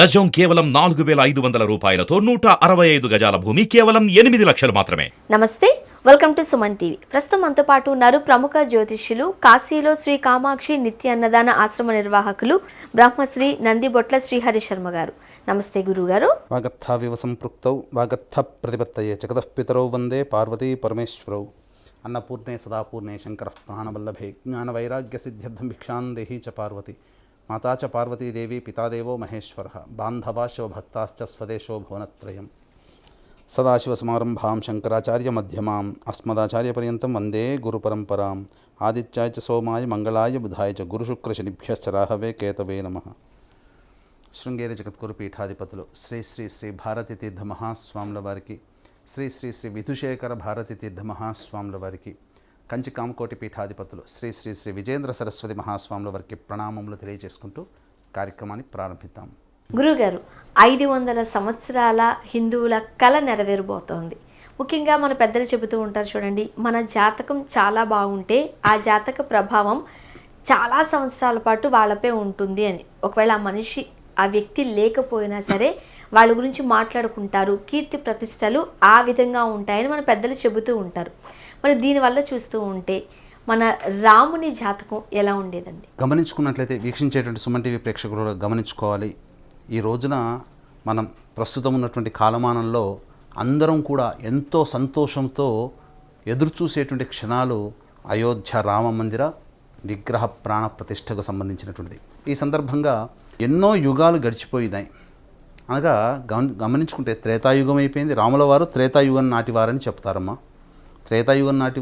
గజం కేవలం నాలుగు వేల ఐదు వందల రూపాయలతో నూట అరవై ఐదు గజాల భూమి కేవలం ఎనిమిది లక్షలు మాత్రమే. నమస్తే వెల్కమ్ టు సుమన్ టీవీ. ప్రస్తుతం మనతో పాటు ఉన్నారు ప్రముఖ జ్యోతిష్యులు కాశీలో శ్రీ కామాక్షి నిత్య అన్నదాన ఆశ్రమ నిర్వాహకులు బ్రహ్మశ్రీ నందిబొట్ల శ్రీహరి శర్మ గారు. నమస్తే గురుగారు వాగర్థావివ సంపృక్తౌ వాగర్థ ప్రతిపత్తయే జగతఃపితరౌ వందే పార్వతీ పరమేశ్వరౌ. అన్నపూర్ణే సదాపూర్ణే శంకర ప్రాణవల్లభే జ్ఞానవైరాగ్యసిద్ధ్యర్థం భిక్షాం దేహీ చ పార్వతి. మాతా చ పార్వతీదేవి పితాదేవో మహేశ్వర బాంధవా శివభక్తాశ్చ స్వదేశో భువనత్రయం. సదాశివసమారంభాం శంకరాచార్యమ్యమాం అస్మదాచార్యపర్యంతం వందే గురుపరంపరాం ఆదిత్యాయ చ సోమాయ మంగళాయ బుధాయ చ గురుశుక్రశనిభ్యశ్చ రాహవే కేతవే నమ. శృంగేరి జగద్గురు పీఠాధిపతులు శ్రీ శ్రీ శ్రీ భారతి తీర్థ మహాస్వాముల వారికి శ్రీ శ్రీ శ్రీ విధుశేఖర భారతి తీర్థ మహాస్వాముల వారికి కంచి కామకోటి పీఠాధిపతులు శ్రీ శ్రీ శ్రీ విజేంద్ర సరస్వతి మహాస్వాముల వారికి ప్రణామములు తెలియజేసుకుంటూ కార్యక్రమాన్ని ప్రారంభిద్దాం. గురుగారు ఐదు వందల సంవత్సరాల హిందువుల కళ నెరవేరబోతోంది. ముఖ్యంగా మన పెద్దలు చెబుతూ ఉంటారు చూడండి మన జాతకం చాలా బాగుంటే ఆ జాతక ప్రభావం చాలా సంవత్సరాల పాటు వాళ్ళపై ఉంటుంది అని. ఒకవేళ ఆ మనిషి ఆ వ్యక్తి లేకపోయినా సరే వాళ్ళ గురించి మాట్లాడుకుంటారు కీర్తి ప్రతిష్టలు ఆ విధంగా ఉంటాయని మన పెద్దలు చెబుతూ ఉంటారు. మరి దీనివల్ల చూస్తూ ఉంటే మన రాముని జాతకం ఎలా ఉండేదండి? గమనించుకున్నట్లయితే వీక్షించేటువంటి సుమన్ టీవీ ప్రేక్షకులు కూడా గమనించుకోవాలి. ఈ రోజున మనం ప్రస్తుతం ఉన్నటువంటి కాలమానంలో అందరం కూడా ఎంతో సంతోషంతో ఎదురుచూసేటువంటి క్షణాలు అయోధ్య రామ మందిర విగ్రహ ప్రాణ ప్రతిష్టకు సంబంధించినటువంటిది. ఈ సందర్భంగా ఎన్నో యుగాలు గడిచిపోయినాయి. అనగా గమ గమనించుకుంటే త్రేతాయుగం అయిపోయింది. రాముల వారు త్రేతాయుగం నాటివారని చెప్తారమ్మా. త్రేతాయుగం నాటి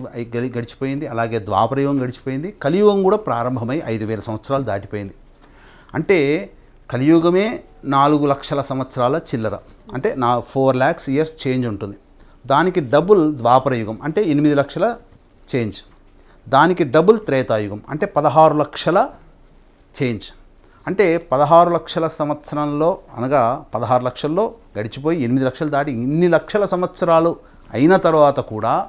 గడిచిపోయింది అలాగే ద్వాపరయుగం గడిచిపోయింది కలియుగం కూడా ప్రారంభమై ఐదు వేల సంవత్సరాలు దాటిపోయింది. అంటే కలియుగమే నాలుగు లక్షల సంవత్సరాల చిల్లర. అంటే నా ఫోర్ ల్యాక్స్ ఇయర్స్ చేంజ్ ఉంటుంది. దానికి డబుల్ ద్వాపరయుగం అంటే ఎనిమిది లక్షల చేంజ్. దానికి డబుల్ త్రేతాయుగం అంటే పదహారు లక్షల చేంజ్. అంటే పదహారు లక్షల సంవత్సరంలో అనగా పదహారు లక్షల్లో గడిచిపోయి ఎనిమిది లక్షలు దాటి ఇన్ని లక్షల సంవత్సరాలు అయిన తర్వాత కూడా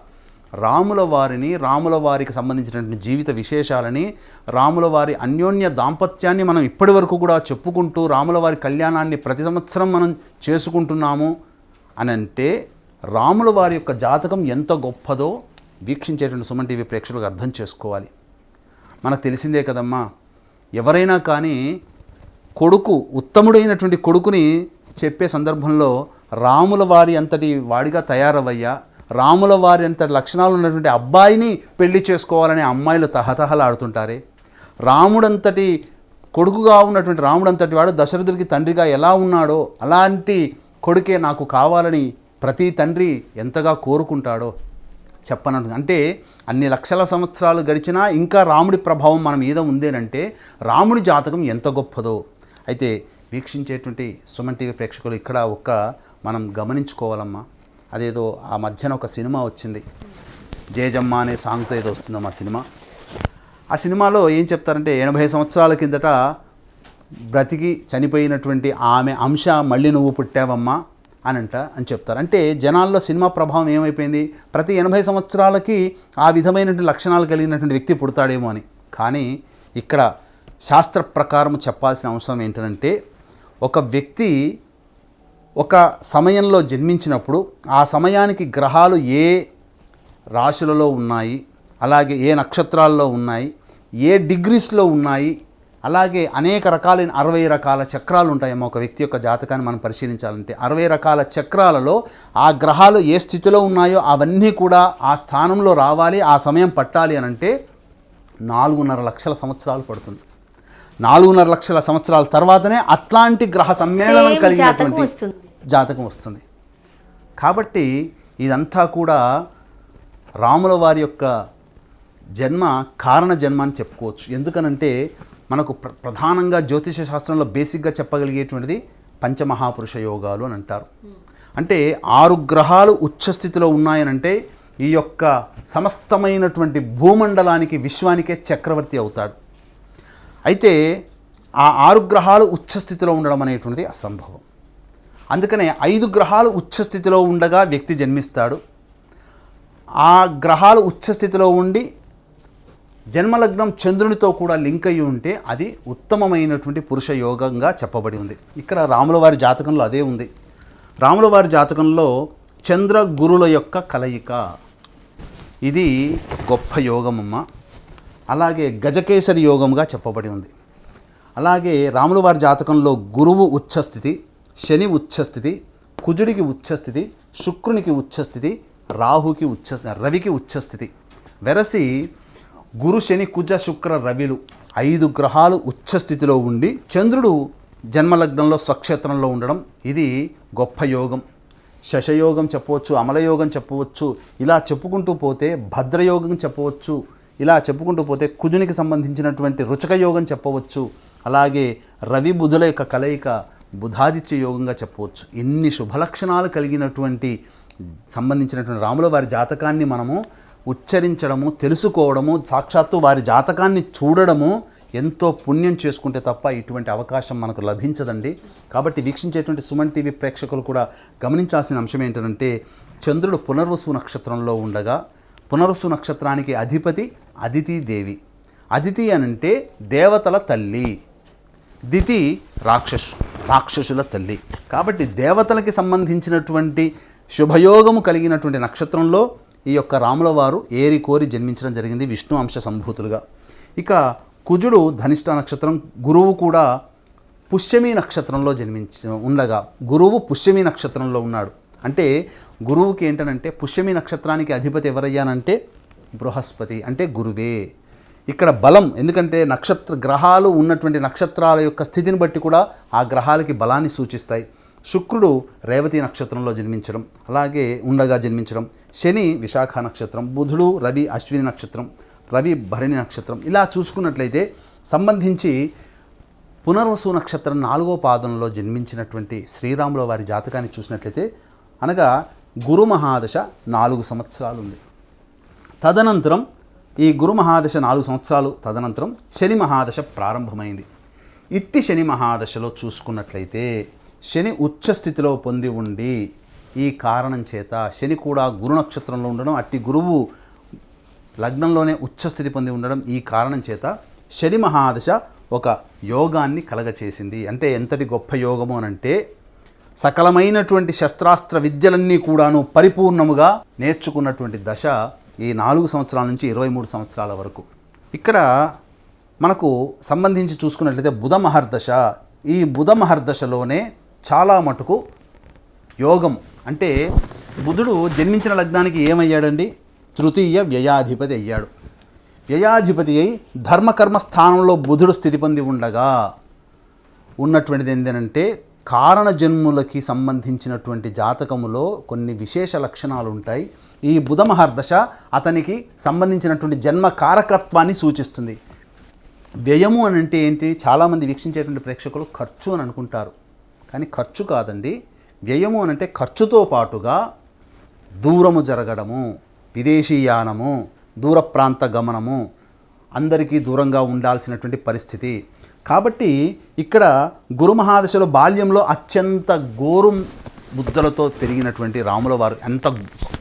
రాముల వారిని రాముల వారికి సంబంధించినటువంటి జీవిత విశేషాలని రాముల వారి అన్యోన్య దాంపత్యాన్ని మనం ఇప్పటి వరకు కూడా చెప్పుకుంటూ రాముల వారి కళ్యాణాన్ని ప్రతి సంవత్సరం మనం చేసుకుంటున్నాము అని అంటే రాముల వారి యొక్క జాతకం ఎంత గొప్పదో వీక్షించేటువంటి సుమన్ టీవీ ప్రేక్షకులకు అర్థం చేసుకోవాలి. మనకు తెలిసిందే కదమ్మా ఎవరైనా కానీ కొడుకు ఉత్తముడైనటువంటి కొడుకుని చెప్పే సందర్భంలో రాముల వారి అంతటి వాడిగా తయారవయ్యా రాముల వారి అంతటి లక్షణాలు ఉన్నటువంటి అబ్బాయిని పెళ్ళి చేసుకోవాలని అమ్మాయిలు తహతహలాడుతుంటారే? రాముడంతటి కొడుకుగా ఉన్నటువంటి రాముడంతటి వాడు దశరథుడికి తండ్రిగా ఎలా ఉన్నాడో అలాంటి కొడుకే నాకు కావాలని ప్రతి తండ్రి ఎంతగా కోరుకుంటాడో చెప్పనంటుంది అంటే అన్ని లక్షల సంవత్సరాలు గడిచినా ఇంకా రాముడి ప్రభావం మన మీద ఉందేనంటే రాముడి జాతకం ఎంత గొప్పదో. అయితే వీక్షించేటువంటి సుమన్ టీవీ ప్రేక్షకులు ఇక్కడ ఒక్క మనం గమనించుకోవాలమ్మా. అదేదో ఆ మధ్యన ఒక సినిమా వచ్చింది. జయజమ్మ అనే సాంగ్తో ఏదో వస్తుందమ్మా ఆ సినిమా. ఆ సినిమాలో ఏం చెప్తారంటే ఎనభై సంవత్సరాల కిందట బ్రతికి చనిపోయినటువంటి ఆమె అంశ మళ్ళీ నువ్వు పుట్టావమ్మా అని అంట అని చెప్తారు. అంటే జనాల్లో సినిమా ప్రభావం ఏమైపోయింది? ప్రతి ఎనభై సంవత్సరాలకి ఆ విధమైనటువంటి లక్షణాలు కలిగినటువంటి వ్యక్తి పుడతాడేమో అని. కానీ ఇక్కడ శాస్త్ర ప్రకారం చెప్పాల్సిన అవసరం ఏంటంటే ఒక వ్యక్తి ఒక సమయంలో జన్మించినప్పుడు ఆ సమయానికి గ్రహాలు ఏ రాశులలో ఉన్నాయి అలాగే ఏ నక్షత్రాల్లో ఉన్నాయి ఏ డిగ్రీస్లో ఉన్నాయి అలాగే అనేక రకాలైన అరవై రకాల చక్రాలు ఉంటాయేమో ఒక వ్యక్తి యొక్క జాతకాన్ని మనం పరిశీలించాలంటే. అరవై రకాల చక్రాలలో ఆ గ్రహాలు ఏ స్థితిలో ఉన్నాయో అవన్నీ కూడా ఆ స్థానంలో రావాలి ఆ సమయం పట్టాలి అని అంటే నాలుగున్నర లక్షల సంవత్సరాలు పడుతుంది. నాలుగున్నర లక్షల సంవత్సరాల తర్వాతనే అట్లాంటి గ్రహ సమ్మేళనం కలిగినటువంటి జాతకం వస్తుంది. జాతకం వస్తుంది. కాబట్టి ఇదంతా కూడా రాముల వారి యొక్క జన్మ కారణ జన్మ అని చెప్పుకోవచ్చు. ఎందుకనంటే మనకు ప్ర ప్రధానంగా జ్యోతిష శాస్త్రంలో బేసిక్గా చెప్పగలిగేటువంటిది పంచమహాపురుష యోగాలు అని అంటారు. అంటే ఆరు గ్రహాలు ఉచ్చస్థితిలో ఉన్నాయనంటే ఈ యొక్క సమస్తమైనటువంటి భూమండలానికి విశ్వానికే చక్రవర్తి అవుతాడు. అయితే ఆ ఆరు గ్రహాలు ఉచ్చస్థితిలో ఉండడం అనేటువంటిది అసంభవం. అందుకనే ఐదు గ్రహాలు ఉచ్చస్థితిలో ఉండగా వ్యక్తి జన్మిస్తాడు. ఆ గ్రహాలు ఉచ్చస్థితిలో ఉండి జన్మలగ్నం చంద్రునితో కూడా లింక్ అయి ఉంటే అది ఉత్తమమైనటువంటి పురుష యోగంగా చెప్పబడి ఉంది. ఇక్కడ రాముల వారి జాతకంలో అదే ఉంది. రాముల వారి జాతకంలో చంద్ర గురుల యొక్క కలయిక. ఇది గొప్ప యోగమమ్మ. అలాగే గజకేసరి యోగంగా చెప్పబడి ఉంది. అలాగే రాములవారి జాతకంలో గురువు ఉచ్చస్థితి శని ఉచ్చస్థితి కుజుడికి ఉచ్చస్థితి శుక్రునికి ఉచ్చస్థితి రాహుకి ఉచ్చ రవికి ఉచ్చస్థితి. వెరసి గురు శని కుజ శుక్ర రవిలు ఐదు గ్రహాలు ఉచ్చస్థితిలో ఉండి చంద్రుడు జన్మలగ్నంలో స్వక్షేత్రంలో ఉండడం ఇది గొప్ప యోగం. శశయోగం చెప్పవచ్చు అమలయోగం చెప్పవచ్చు ఇలా చెప్పుకుంటూ పోతే భద్రయోగం చెప్పవచ్చు ఇలా చెప్పుకుంటూ పోతే కుజునికి సంబంధించినటువంటి రుచక యోగం చెప్పవచ్చు. అలాగే రవి బుధుల యొక్క కలయిక బుధాదిత్య యోగంగా చెప్పవచ్చు. ఇన్ని శుభలక్షణాలు కలిగినటువంటి సంబంధించినటువంటి రాముల వారి జాతకాన్ని మనము ఉచ్చరించడము తెలుసుకోవడము సాక్షాత్తు వారి జాతకాన్ని చూడడము ఎంతో పుణ్యం చేసుకుంటే తప్ప ఇటువంటి అవకాశం మనకు లభించదండి. కాబట్టి వీక్షించేటువంటి సుమన్ టీవీ ప్రేక్షకులు కూడా గమనించాల్సిన అంశం ఏంటంటే చంద్రుడు పునర్వసు నక్షత్రంలో ఉండగా పునరుసు నక్షత్రానికి అధిపతి అదితి దేవి. అదితి అనంటే దేవతల తల్లి. దితి రాక్షసు రాక్షసుల తల్లి. కాబట్టి దేవతలకి సంబంధించినటువంటి శుభయోగము కలిగినటువంటి నక్షత్రంలో ఈ యొక్క రాముల వారు ఏరి కోరి జన్మించడం జరిగింది విష్ణు అంశ సంభూతులుగా. ఇక కుజుడు ధనిష్ట నక్షత్రం గురువు కూడా పుష్యమి నక్షత్రంలో జన్మించి ఉండగా గురువు పుష్యమి నక్షత్రంలో ఉన్నాడు. అంటే గురువుకి ఏంటనంటే పుష్యమి నక్షత్రానికి అధిపతి ఎవరయ్యానంటే బృహస్పతి అంటే గురువే. ఇక్కడ బలం ఎందుకంటే నక్షత్ర గ్రహాలు ఉన్నటువంటి నక్షత్రాల యొక్క స్థితిని బట్టి కూడా ఆ గ్రహాలకి బలాన్ని సూచిస్తాయి. శుక్రుడు రేవతి నక్షత్రంలో జన్మించడం అలాగే ఉండగా జన్మించడం. శని విశాఖ నక్షత్రం బుధుడు రవి అశ్విని నక్షత్రం రవి భరణి నక్షత్రం. ఇలా చూసుకున్నట్లయితే సంబంధించి పునర్వసు నక్షత్రం నాలుగో పాదంలో జన్మించినటువంటి శ్రీరాముల వారి జాతకాన్ని చూసినట్లయితే అనగా గురు మహాదశ నాలుగు సంవత్సరాలు ఉంది తదనంతరం ఈ గురు మహాదశ నాలుగు సంవత్సరాలు తదనంతరం శని మహాదశ ప్రారంభమైంది. ఇట్టి శని మహాదశలో చూసుకున్నట్లయితే శని ఉచ్చస్థితిలో పొంది ఉండి ఈ కారణం చేత శని కూడా గురు నక్షత్రంలో ఉండడం అట్టి గురువు లగ్నంలోనే ఉచ్చస్థితి పొంది ఉండడం ఈ కారణం చేత శని మహాదశ ఒక యోగాన్ని కలగచేసింది. అంటే ఎంతటి గొప్ప యోగము అనంటే సకలమైనటువంటి శస్త్రాస్త్ర విద్యలన్నీ కూడాను పరిపూర్ణముగా నేర్చుకున్నటువంటి దశ ఈ నాలుగు సంవత్సరాల నుంచి ఇరవై మూడు సంవత్సరాల వరకు. ఇక్కడ మనకు సంబంధించి చూసుకున్నట్లయితే బుధ మహర్దశ ఈ బుధ మహర్దశలోనే చాలా మటుకు యోగం అంటే బుధుడు జన్మించిన లగ్నానికి ఏమయ్యాడండి? తృతీయ వ్యయాధిపతి అయ్యాడు. వ్యయాధిపతి అయి ధర్మకర్మ స్థానంలో బుధుడు స్థితి పొంది ఉండగా ఉన్నటువంటిది ఏంటంటే కారణ జన్ములకి సంబంధించినటువంటి జాతకములో కొన్ని విశేష లక్షణాలు ఉంటాయి ఈ బుధ మహర్దశ అతనికి సంబంధించినటువంటి జన్మ కారకత్వాన్ని సూచిస్తుంది. వ్యయము అని అంటే ఏంటి? చాలామంది వీక్షించేటువంటి ప్రేక్షకులు ఖర్చు అని అనుకుంటారు. కానీ ఖర్చు కాదండి. వ్యయము అని అంటే ఖర్చుతో పాటుగా దూరము జరగడము విదేశీయానము దూర ప్రాంత గమనము అందరికీ దూరంగా ఉండాల్సినటువంటి పరిస్థితి. కాబట్టి ఇక్కడ గురు మహాదశలో బాల్యంలో అత్యంత గోరు ముద్దలతో పెరిగినటువంటి రాముల వారు ఎంత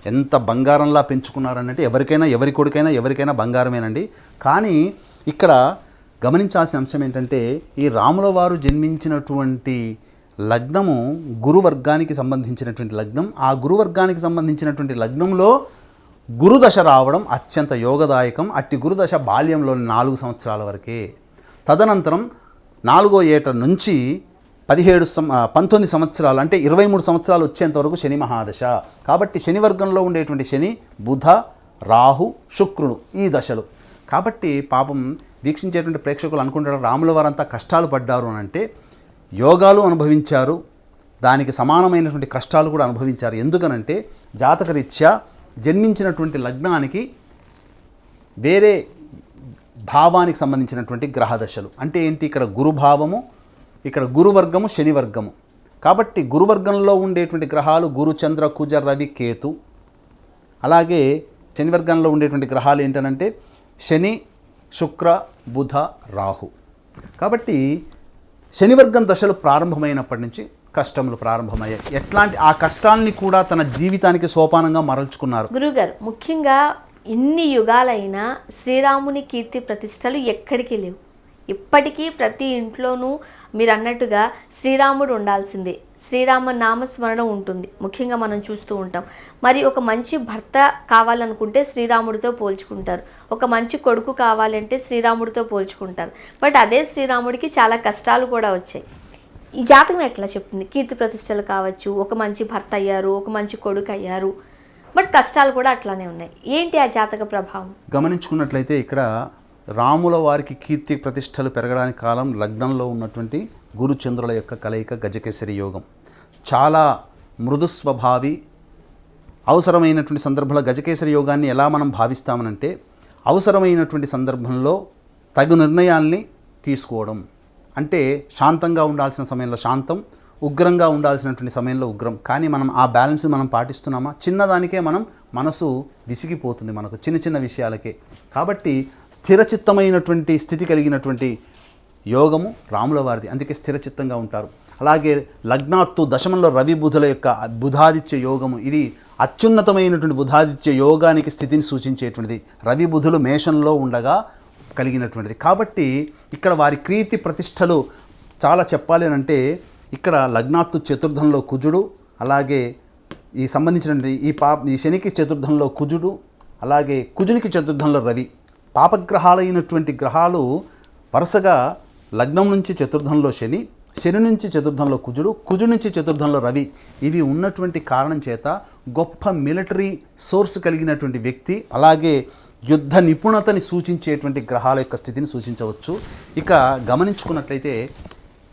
ఎంత బంగారంలా పెంచుకున్నారనంటే ఎవరికైనా ఎవరి కొడుకైనా ఎవరికైనా బంగారమేనండి. కానీ ఇక్కడ గమనించాల్సిన అంశం ఏంటంటే ఈ రాముల వారు జన్మించినటువంటి లగ్నము గురువర్గానికి సంబంధించినటువంటి లగ్నం. ఆ గురువర్గానికి సంబంధించినటువంటి లగ్నంలో గురుదశ రావడం అత్యంత యోగదాయకం. అట్టి గురుదశ బాల్యంలోని నాలుగు సంవత్సరాల వరకే తదనంతరం నాలుగో ఏట నుంచి పదిహేడు సం పంతొమ్మిది సంవత్సరాలు అంటే ఇరవై మూడు సంవత్సరాలు వచ్చేంత వరకు శని మహాదశ. కాబట్టి శని వర్గంలో ఉండేటువంటి శని బుధ రాహు శుక్రుడు ఈ దశలు. కాబట్టి పాపం వీక్షించేటువంటి ప్రేక్షకులు అనుకుంటారు రాముల వారంతా కష్టాలు పడ్డారు అని అంటే యోగాలు అనుభవించారు దానికి సమానమైనటువంటి కష్టాలు కూడా అనుభవించారు. ఎందుకనంటే జాతకరీత్యా జన్మించినటువంటి లగ్నానికి వేరే భావానికి సంబంధించినటువంటి గ్రహదశలు. అంటే ఏంటి? ఇక్కడ గురుభావము ఇక్కడ గురువర్గము శనివర్గము. కాబట్టి గురువర్గంలో ఉండేటువంటి గ్రహాలు గురు చంద్ర కుజ రవి కేతు. అలాగే శనివర్గంలో ఉండేటువంటి గ్రహాలు ఏంటనంటే శని శుక్ర బుధ రాహు. కాబట్టి శనివర్గం దశలు ప్రారంభమైనప్పటి నుంచి కష్టములు ప్రారంభమయ్యాయి. ఎట్లాంటి ఆ కష్టాల్ని కూడా తన జీవితానికి సోపానంగా మరల్చుకున్నారు. గురుగారు ముఖ్యంగా ఎన్ని యుగాలైనా శ్రీరాముని కీర్తి ప్రతిష్టలు ఎక్కడికి లేవు. ఇప్పటికీ ప్రతి ఇంట్లోనూ మీరు అన్నట్టుగా శ్రీరాముడు ఉండాల్సిందే. శ్రీరామ నామస్మరణ ఉంటుంది. ముఖ్యంగా మనం చూస్తూ ఉంటాం. మరి ఒక మంచి భర్త కావాలనుకుంటే శ్రీరాముడితో పోల్చుకుంటారు. ఒక మంచి కొడుకు కావాలంటే శ్రీరాముడితో పోల్చుకుంటారు. బట్ అదే శ్రీరాముడికి చాలా కష్టాలు కూడా వచ్చాయి. ఈ జాతకం ఎట్లా చెప్తుంది? కీర్తి ప్రతిష్టలు కావచ్చు ఒక మంచి భర్త అయ్యారు ఒక మంచి కొడుకు అయ్యారు బట్ కష్టాలు కూడా అట్లానే ఉన్నాయి. ఏంటి ఆ జాతక ప్రభావం? గమనించుకున్నట్లయితే ఇక్కడ రాముల వారికి కీర్తి ప్రతిష్టలు పెరగడానికి కాలం లగ్నంలో ఉన్నటువంటి గురుచంద్రుల యొక్క కలయిక గజకేసరి యోగం. చాలా మృదు స్వభావి అవసరమైనటువంటి సందర్భంలో గజకేసరి యోగాన్ని ఎలా మనం భావిస్తామనంటే అవసరమైనటువంటి సందర్భంలో తగు నిర్ణయాల్ని తీసుకోవడం. అంటే శాంతంగా ఉండాల్సిన సమయంలో శాంతం ఉగ్రంగా ఉండాల్సినటువంటి సమయంలో ఉగ్రం. కానీ మనం ఆ బ్యాలెన్స్ మనం పాటిస్తున్నామా? చిన్నదానికే మనం మనసు విసిగిపోతుంది మనకు చిన్న చిన్న విషయాలకే. కాబట్టి స్థిరచిత్తమైనటువంటి స్థితి కలిగినటువంటి యోగము రాముల వారిది. అందుకే స్థిరచిత్తంగా ఉంటారు. అలాగే లగ్నాత్తు దశమంలో రవి బుధుల యొక్క బుధాదిత్య యోగము. ఇది అత్యున్నతమైనటువంటి బుధాదిత్య యోగానికి స్థితిని సూచించేటువంటిది. రవి బుధులు మేషంలో ఉండగా కలిగినటువంటిది. కాబట్టి ఇక్కడ వారి కీర్తి ప్రతిష్టలు చాలా చెప్పాలి అని అంటే ఇక్కడ లగ్నాత్తు చతుర్థంలో కుజుడు అలాగే ఈ సంబంధించిన ఈ పా ఈ శనికి చతుర్థంలో కుజుడు అలాగే కుజునికి చతుర్థంలో రవి. పాపగ్రహాలైనటువంటి గ్రహాలు వరుసగా లగ్నం నుంచి చతుర్థంలో శని శని నుంచి చతుర్థంలో కుజుడు కుజు నుంచి చతుర్థంలో రవి. ఇవి ఉన్నటువంటి కారణం చేత గొప్ప మిలిటరీ సోర్స్ కలిగినటువంటి వ్యక్తి అలాగే యుద్ధ నిపుణతని సూచించేటువంటి గ్రహాల యొక్క స్థితిని సూచించవచ్చు. ఇక గమనించుకున్నట్లయితే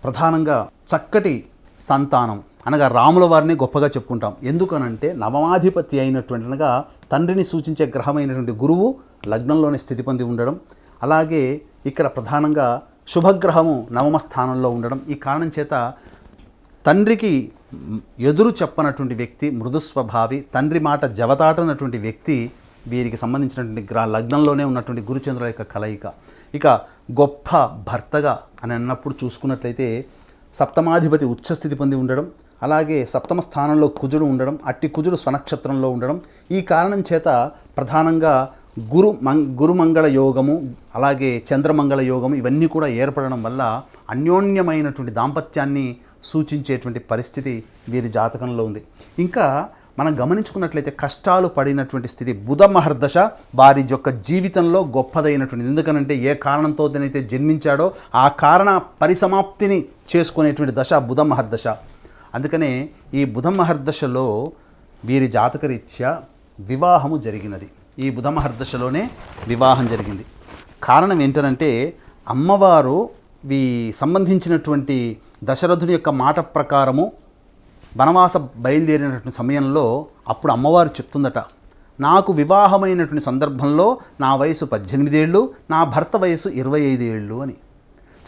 ప్రధానంగా చక్కటి సంతానం. అనగా రాముల వారిని గొప్పగా చెప్పుకుంటాం. ఎందుకనంటే నవమాధిపతి అయినటువంటి అనగా తండ్రిని సూచించే గ్రహమైనటువంటి గురువు లగ్నంలోనే స్థితి పొంది ఉండడం. అలాగే ఇక్కడ ప్రధానంగా శుభగ్రహము నవమ స్థానంలో ఉండడం. ఈ కారణం చేత తండ్రికి ఎదురు చెప్పనటువంటి వ్యక్తి మృదుస్వభావి తండ్రి మాట జవతాటనటువంటి వ్యక్తి వీరికి సంబంధించినటువంటి గ్రా లగ్నంలోనే ఉన్నటువంటి గురుచంద్రుల యొక్క కలయిక. ఇక గొప్ప భర్తగా అని అన్నప్పుడు చూసుకున్నట్లయితే సప్తమాధిపతి ఉచ్చస్థితి పొంది ఉండడం అలాగే సప్తమ స్థానంలో కుజుడు ఉండడం అట్టి కుజుడు స్వనక్షత్రంలో ఉండడం ఈ కారణం చేత ప్రధానంగా గురు మం గురుమంగళ యోగము అలాగే చంద్రమంగళ యోగము ఇవన్నీ కూడా ఏర్పడడం వల్ల అన్యోన్యమైనటువంటి దాంపత్యాన్ని సూచించేటువంటి పరిస్థితి వీరి జాతకంలో ఉంది. ఇంకా మనం గమనించుకున్నట్లయితే కష్టాలు పడినటువంటి స్థితి బుధ మహర్దశ వారి యొక్క జీవితంలో గొప్పదైనటువంటి ఎందుకనంటే ఏ కారణంతో కారణంతోనైతే జన్మించాడో ఆ కారణ పరిసమాప్తిని చేసుకునేటువంటి దశ బుధ మహర్దశ అందుకనే ఈ బుధ మహర్దశలో వీరి జాతకరీత్యా వివాహము జరిగినది. ఈ బుధ మహర్దశలోనే వివాహం జరిగింది. కారణం ఏంటనంటే అమ్మవారు వీ సంబంధించినటువంటి దశరథుని యొక్క మాట ప్రకారము వనవాస బయలుదేరినటువంటి సమయంలో అప్పుడు అమ్మవారు చెప్తుందట నాకు వివాహమైనటువంటి సందర్భంలో నా వయసు పద్దెనిమిదేళ్ళు నా భర్త వయసు ఇరవై ఐదు ఏళ్ళు అని.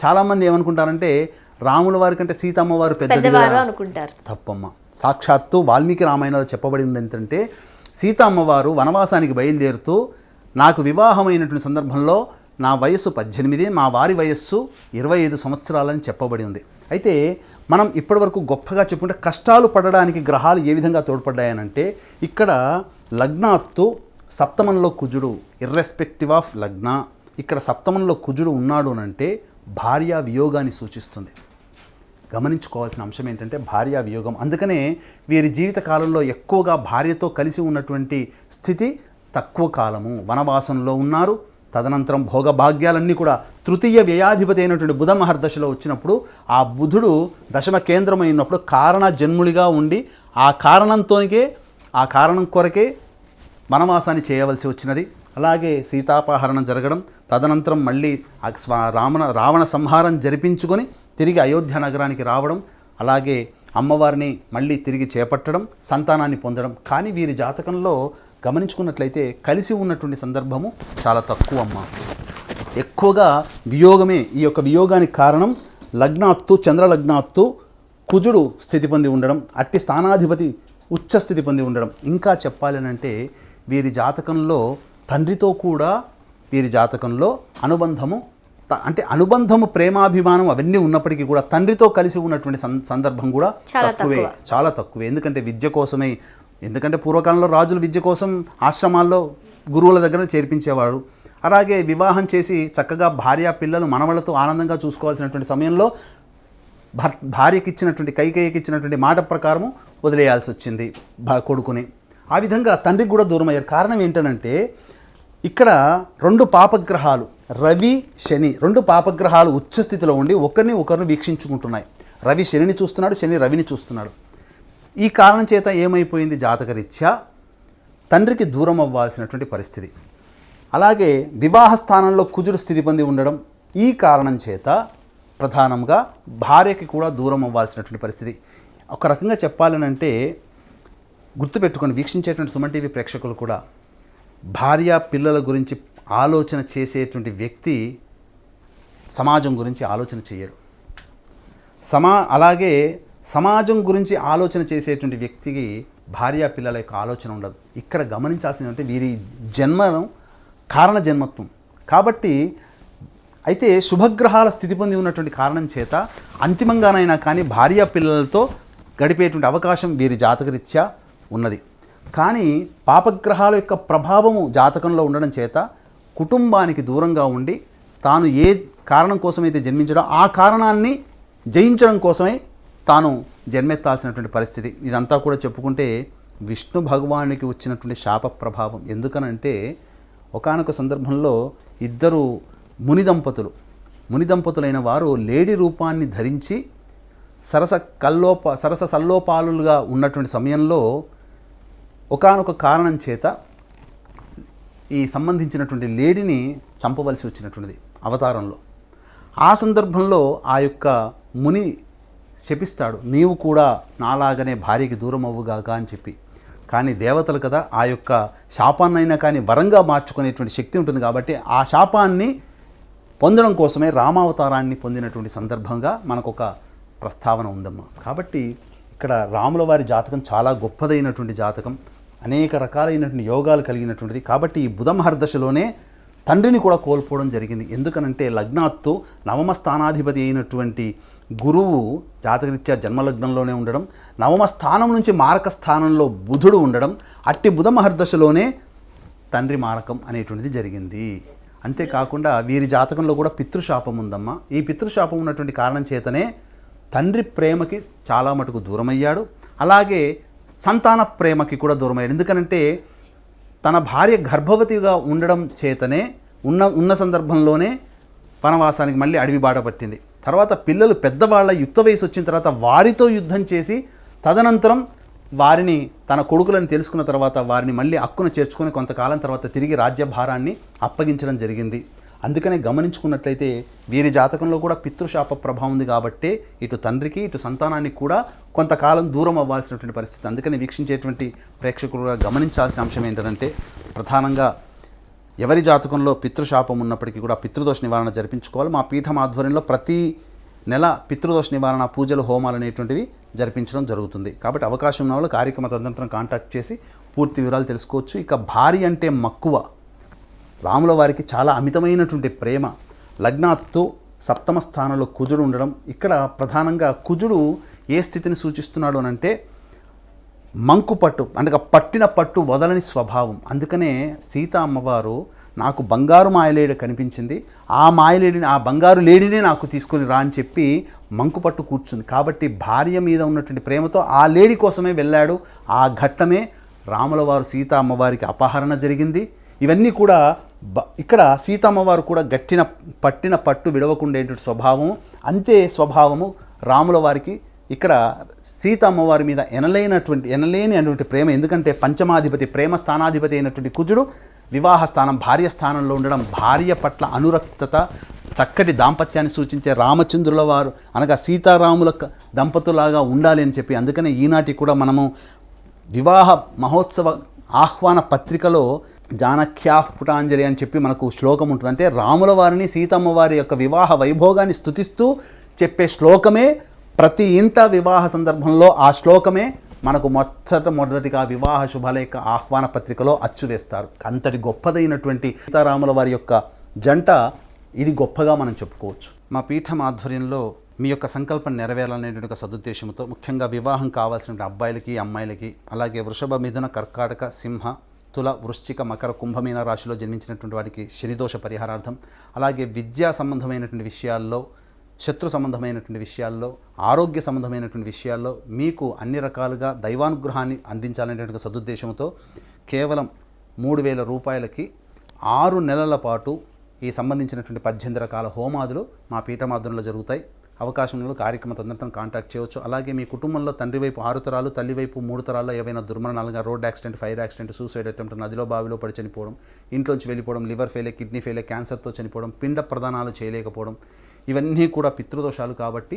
చాలామంది ఏమనుకుంటారంటే రాముల వారి కంటే సీతమ్మవారు పెద్దవారు అనుకుంటారు. తప్పమ్మ. సాక్షాత్తు వాల్మీకి రామాయణంలో చెప్పబడింది ఏంటంటే సీత అమ్మవారు వనవాసానికి బయలుదేరుతూ నాకు వివాహమైనటువంటి సందర్భంలో నా వయస్సు పద్దెనిమిది మా వారి వయస్సు ఇరవై ఐదు సంవత్సరాలని చెప్పబడి ఉంది అయితే మనం ఇప్పటివరకు గొప్పగా చెప్పుకుంటే కష్టాలు పడడానికి గ్రహాలు ఏ విధంగా తోడ్పడ్డాయనంటే ఇక్కడ లగ్నాత్తు సప్తమంలో కుజుడు ఇర్రెస్పెక్టివ్ ఆఫ్ లగ్న ఇక్కడ సప్తమంలో కుజుడు ఉన్నాడు అనంటే భార్య వియోగాన్ని సూచిస్తుంది. గమనించుకోవాల్సిన అంశం ఏంటంటే భార్య వియోగం. అందుకనే వీరి జీవిత కాలంలో ఎక్కువగా భార్యతో కలిసి ఉన్నటువంటి స్థితి తక్కువ కాలము. వనవాసంలో ఉన్నారు తదనంతరం భోగభాగ్యాలన్నీ కూడా తృతీయ వ్యయాధిపతి అయినటువంటి బుధ మహర్దశలో వచ్చినప్పుడు ఆ బుధుడు దశమ కేంద్రమైనప్పుడు కారణ జన్ముడిగా ఉండి ఆ కారణంతోనికే ఆ కారణం కొరకే వనవాసాన్ని చేయవలసి వచ్చినది. అలాగే సీతాపహరణం జరగడం తదనంతరం మళ్ళీ ఆ స్వ రావణ రావణ సంహారం జరిపించుకొని తిరిగి అయోధ్య నగరానికి రావడం అలాగే అమ్మవారిని మళ్ళీ తిరిగి చేపట్టడం సంతానాన్ని పొందడం. కానీ వీరి జాతకంలో గమనించుకున్నట్లయితే కలిసి ఉన్నటువంటి సందర్భము చాలా తక్కువ అమ్మ. ఎక్కువగా వియోగమే ఈ యొక్క వియోగానికి కారణం లగ్నాత్తు చంద్రలగ్నాత్తు కుజుడు స్థితి పొంది ఉండడం అట్టి స్థానాధిపతి ఉచ్చ స్థితి పొంది ఉండడం. ఇంకా చెప్పాలి అని అంటే వీరి జాతకంలో తండ్రితో కూడా వీరి జాతకంలో అనుబంధము అంటే అనుబంధము ప్రేమాభిమానం అవన్నీ ఉన్నప్పటికీ కూడా తండ్రితో కలిసి ఉన్నటువంటి సందర్భం కూడా తక్కువ. చాలా తక్కువ. ఎందుకంటే విద్య కోసమే ఎందుకంటే పూర్వకాలంలో రాజులు విద్య కోసం ఆశ్రమాల్లో గురువుల దగ్గర చేర్పించేవాడు. అలాగే వివాహం చేసి చక్కగా భార్య పిల్లలు మనవలతో ఆనందంగా చూసుకోవాల్సినటువంటి సమయంలో భర్ భార్యకి ఇచ్చినటువంటి కైకేయికి ఇచ్చినటువంటి మాట ప్రకారము వదిలేయాల్సి వచ్చింది కొడుకుని. ఆ విధంగా తండ్రికి కూడా దూరం అయ్యారు కారణం ఏంటనంటే ఇక్కడ రెండు పాపగ్రహాలు రవి శని రెండు పాపగ్రహాలు ఉచ్చస్థితిలో ఉండి ఒకరిని ఒకరిని వీక్షించుకుంటున్నాయి. రవి శనిని చూస్తున్నాడు శని రవిని చూస్తున్నాడు. ఈ కారణం చేత ఏమైపోయింది జాతకరీత్యా? తండ్రికి దూరం అవ్వాల్సినటువంటి పరిస్థితి. అలాగే వివాహ స్థానంలో కుజుడు స్థితి పొంది ఉండడం ఈ కారణం చేత ప్రధానంగా భార్యకి కూడా దూరం అవ్వాల్సినటువంటి పరిస్థితి. ఒక రకంగా చెప్పాలనంటే గుర్తుపెట్టుకొని వీక్షించేటువంటి సుమన్ టీవీ ప్రేక్షకులు కూడా. భార్య పిల్లల గురించి ఆలోచన చేసేటువంటి వ్యక్తి సమాజం గురించి ఆలోచన చేయడు. సమా అలాగే సమాజం గురించి ఆలోచన చేసేటువంటి వ్యక్తికి భార్య పిల్లల యొక్క ఆలోచన ఉండదు. ఇక్కడ గమనించాల్సింది అంటే వీరి జన్మనం కారణ జన్మత్వం. కాబట్టి అయితే శుభగ్రహాల స్థితి పొంది ఉన్నటువంటి కారణం చేత అంతిమంగానైనా కానీ భార్య పిల్లలతో గడిపేటువంటి అవకాశం వీరి జాతకరీత్యా ఉన్నది. కానీ పాపగ్రహాల యొక్క ప్రభావము జాతకంలో ఉండడం చేత కుటుంబానికి దూరంగా ఉండి తాను ఏ కారణం కోసమైతే జన్మించడో ఆ కారణాన్ని జయించడం కోసమే తాను జన్మెత్తాల్సినటువంటి పరిస్థితి. ఇదంతా కూడా చెప్పుకుంటే విష్ణు భగవానికి వచ్చినటువంటి శాప ప్రభావం. ఎందుకనంటే ఒకానొక సందర్భంలో ఇద్దరు ముని దంపతులు ముని దంపతులైన వారు లేడీ రూపాన్ని ధరించి సరస కల్లోప సరస సల్లోపాలుగా ఉన్నటువంటి సమయంలో ఒకానొక కారణం చేత ఈ సంబంధించినటువంటి లేడీని చంపవలసి వచ్చినటువంటిది అవతారంలో. ఆ సందర్భంలో ఆ యొక్క ముని శపిస్తాడు. నీవు కూడా నాలాగనే భార్యకి దూరం అవ్వుగాక అని చెప్పి. కానీ దేవతలు కదా ఆ యొక్క శాపాన్నైనా కానీ వరంగా మార్చుకునేటువంటి శక్తి ఉంటుంది కాబట్టి ఆ శాపాన్ని పొందడం కోసమే రామావతారాన్ని పొందినటువంటి సందర్భంగా మనకొక ప్రస్తావన ఉందమ్మా. కాబట్టి ఇక్కడ రాముల వారి జాతకం చాలా గొప్పదైనటువంటి జాతకం. అనేక రకాలైనటువంటి యోగాలు కలిగినటువంటిది. కాబట్టి ఈ బుధమహర్దశలోనే తండ్రిని కూడా కోల్పోవడం జరిగింది. ఎందుకనంటే లగ్నాత్తు నవమ స్థానాధిపతి అయినటువంటి గురువు జాతకరీత్యా జన్మలగ్నంలోనే ఉండడం నవమ స్థానం నుంచి మారక స్థానంలో బుధుడు ఉండడం అట్టి బుధ మహర్దశలోనే తండ్రి మారకం అనేటువంటిది జరిగింది. అంతేకాకుండా వీరి జాతకంలో కూడా పితృశాపం ఉందమ్మా. ఈ పితృశాపం ఉన్నటువంటి కారణం చేతనే తండ్రి ప్రేమకి చాలా మటుకు దూరమయ్యాడు. అలాగే సంతాన ప్రేమకి కూడా దూరమయ్యాడు. ఎందుకనంటే తన భార్య గర్భవతిగా ఉండడం చేతనే ఉన్న ఉన్న సందర్భంలోనే వనవాసానికి మళ్ళీ అడవి బాట పట్టింది. తర్వాత పిల్లలు పెద్దవాళ్ళ యుక్త వయసు వచ్చిన తర్వాత వారితో యుద్ధం చేసి తదనంతరం వారిని తన కొడుకులను తెలుసుకున్న తర్వాత వారిని మళ్ళీ అక్కున చేర్చుకొని కొంతకాలం తర్వాత తిరిగి రాజ్యభారాన్ని అప్పగించడం జరిగింది. అందుకనే గమనించుకున్నట్లయితే వీరి జాతకంలో కూడా పితృశాప ప్రభావం ఉంది కాబట్టే ఇటు తండ్రికి ఇటు సంతానానికి కూడా కొంతకాలం దూరం అవ్వాల్సినటువంటి పరిస్థితి. అందుకని వీక్షించేటువంటి ప్రేక్షకులుగా గమనించాల్సిన అంశం ఏంటంటే ప్రధానంగా ఎవరి జాతకంలో పితృశాపం ఉన్నప్పటికీ కూడా పితృదోష నివారణ జరిపించుకోవాలి. మా పీఠం ఆధ్వర్యంలో ప్రతి నెల పితృదోష నివారణ పూజలు హోమాలు అనేటువంటివి జరిపించడం జరుగుతుంది. కాబట్టి అవకాశం ఉన్న వాళ్ళు కార్యక్రమ తదంతరం కాంటాక్ట్ చేసి పూర్తి వివరాలు తెలుసుకోవచ్చు. ఇక భార్య అంటే మక్కువ. రాముల వారికి చాలా అమితమైనటువంటి ప్రేమ. లగ్నాత్తు సప్తమ స్థానంలో కుజుడు ఉండడం. ఇక్కడ ప్రధానంగా కుజుడు ఏ స్థితిని సూచిస్తున్నాడు అని అంటే మంకు పట్టు అనగా పట్టిన పట్టు వదలని స్వభావం. అందుకనే సీత అమ్మవారు నాకు బంగారు మాయలేడు కనిపించింది. ఆ మాయలేడిని ఆ బంగారు లేడినే నాకు తీసుకొని రా అని చెప్పి మంకు పట్టు కూర్చుంది. కాబట్టి భార్య మీద ఉన్నటువంటి ప్రేమతో ఆ లేడి కోసమే వెళ్ళాడు. ఆ ఘట్టమే రాముల వారు సీత అమ్మవారికి అపహరణ జరిగింది. ఇవన్నీ కూడా బ ఇక్కడ సీతమ్మవారు కూడా గట్టిన పట్టిన పట్టు విడవకుండేటువంటి స్వభావం అంతే స్వభావము రాముల వారికి ఇక్కడ సీత అమ్మవారి మీద ఎనలేనటువంటి ఎనలేని అటువంటి ప్రేమ ఎందుకంటే పంచమాధిపతి ప్రేమ స్థానాధిపతి అయినటువంటి కుజుడు వివాహ స్థానం భార్య స్థానంలో ఉండడం భార్య పట్ల అనురక్తత చక్కటి దాంపత్యాన్ని సూచించే రామచంద్రుల వారు అనగా సీతారాముల దంపతులాగా ఉండాలి అని చెప్పి అందుకనే ఈనాటి కూడా మనము వివాహ మహోత్సవ ఆహ్వాన పత్రికలో జానక్యా పుటాంజలి అని చెప్పి మనకు శ్లోకం ఉంటుంది. అంటే రాముల వారిని సీతమ్మ వారి యొక్క వివాహ వైభోగాన్ని స్తుతిస్తూ చెప్పే శ్లోకమే ప్రతి ఇంట వివాహ సందర్భంలో ఆ శ్లోకమే మనకు మొట్టట మొదటిగా వివాహ శుభలేఖ ఆహ్వాన పత్రికలో అచ్చు వేస్తారు. అంతటి గొప్పదైనటువంటి సీతారాముల వారి యొక్క జంట ఇది గొప్పగా మనం చెప్పుకోవచ్చు. మా పీఠం ఆధ్వర్యంలో మీ యొక్క సంకల్పం నెరవేరాలనేటువంటి ఒక సదుద్దేశంతో ముఖ్యంగా వివాహం కావాల్సిన అబ్బాయిలకి అమ్మాయిలకి అలాగే వృషభ మిథున కర్కాటక సింహ తుల వృశ్చిక మకర కుంభమీన రాశిలో జన్మించినటువంటి వారికి శనిదోష పరిహారార్థం అలాగే విద్యా సంబంధమైనటువంటి విషయాల్లో శత్రు సంబంధమైనటువంటి విషయాల్లో ఆరోగ్య సంబంధమైనటువంటి విషయాల్లో మీకు అన్ని రకాలుగా దైవానుగ్రహాన్ని అందించాలనేటువంటి సదుద్దేశంతో కేవలం మూడు వేల రూపాయలకి ఆరు నెలల పాటు ఈ సంబంధించినటువంటి పద్దెనిమిది రకాల హోమాదులు మా పీఠమాధ్యంలో జరుగుతాయి. అవకాశంలో కార్యక్రమం తదనంతరం కాంటాక్ట్ చేయవచ్చు. అలాగే మీ కుటుంబంలో తండ్రి వైపు ఆరు తరాలు తల్లి వైపు మూడు తరాల్లో ఏవైనా దుర్మరణాలుగా road accident fire accident suicide attempt నదిలో బావిలో పడి చనిపోవడం ఇంట్లోంచి వెళ్ళిపోవడం లివర్ ఫెయిలే కిడ్నీ ఫెయిలే క్యాన్సర్తో చనిపోవడం పిండ ప్రదానాలు చేయలేకపోవడం ఇవన్నీ కూడా పితృదోషాలు కాబట్టి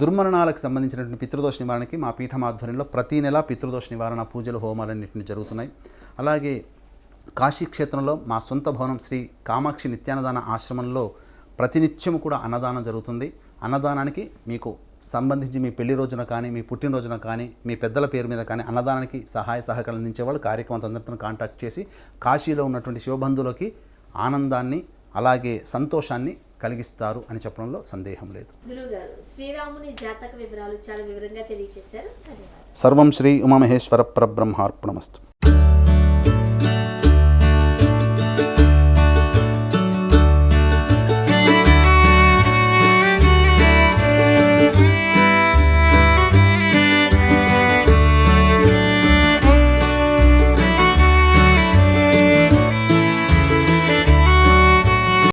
దుర్మరణాలకు సంబంధించినటువంటి పితృదోష నివారణకి మా పీఠం ఆధ్వర్యంలో ప్రతి నెల పితృదోష నివారణ పూజలు హోమాలన్నింటినీ జరుగుతున్నాయి. అలాగే కాశీ క్షేత్రంలో మా సొంత భవనం శ్రీ కామాక్షి నిత్యాన్నదాన ఆశ్రమంలో ప్రతినిత్యం కూడా అన్నదానం జరుగుతుంది. అన్నదానానికి మీకు సంబంధించి మీ పెళ్ళి రోజున కానీ మీ పుట్టినరోజున కానీ మీ పెద్దల పేరు మీద కానీ అన్నదానానికి సహాయ సహకారాలు అందించేవాళ్ళు కార్యక్రమం అందరితో కాంటాక్ట్ చేసి కాశీలో ఉన్నటువంటి శివబంధువులకి ఆనందాన్ని అలాగే సంతోషాన్ని కలిగిస్తారు అని చెప్పడంలో సందేహం లేదు. గురువుగారు శ్రీరాముని జాతక వివరాలు చాలా వివరంగా తెలియజేశారు ధన్యవాదాలు. సర్వం శ్రీ ఉమామహేశ్వర పరబ్రహ్మార్పణమస్తు.